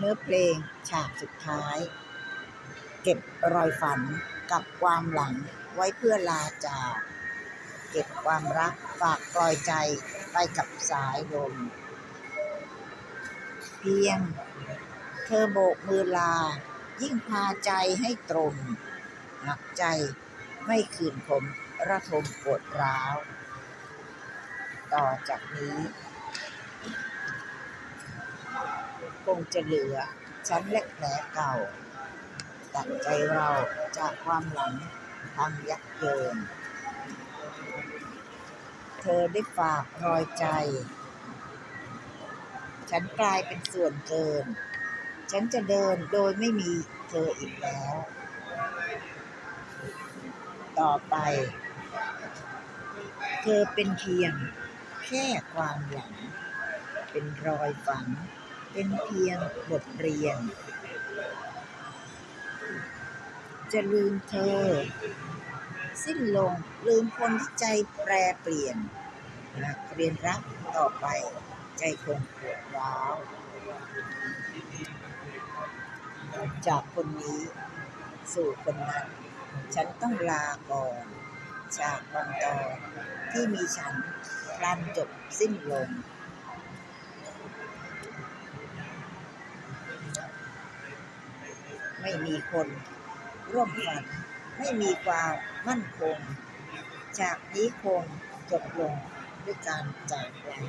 เนื้อเพลงฉากสุดท้าย เก็บรอยฝันกับความหลังไว้เพื่อลาจาก เก็บความรักฝากปล่อยใจไปกับสายลม เพียง เธอโบกมือลา ยิ่งพาใจให้ตรงหนักใจไม่คืนผมระทมปวดร้าว ต่อจากนี้ งจะเหลือฉันและแผลเก่า ตัดใจเราจากความหลังทางยักเยิน เธอได้ฝากรอยใจ ฉันกลายเป็นส่วนเกิน ฉันจะเดินโดยไม่มีเธออีกแล้ว ต่อไป เธอเป็นเพียงแค่ความหลัง เป็นรอยฝัง เป็นเพียงบทเรียน จะลืมเธอ สิ้นลงลืมคนที่ใจแปรเปลี่ยนหากเรียนรักต่อไป ใจคงปวดร้าวจากคนนี้สู่คนนั้น ฉันต้องลาก่อนจากบางตอนที่มีฉันพลันจบสิ้นลง ไม่มีคน ร่วมฝัน ไม่มีความมั่นคง จากนี้คงจบลงด้วยการจากลา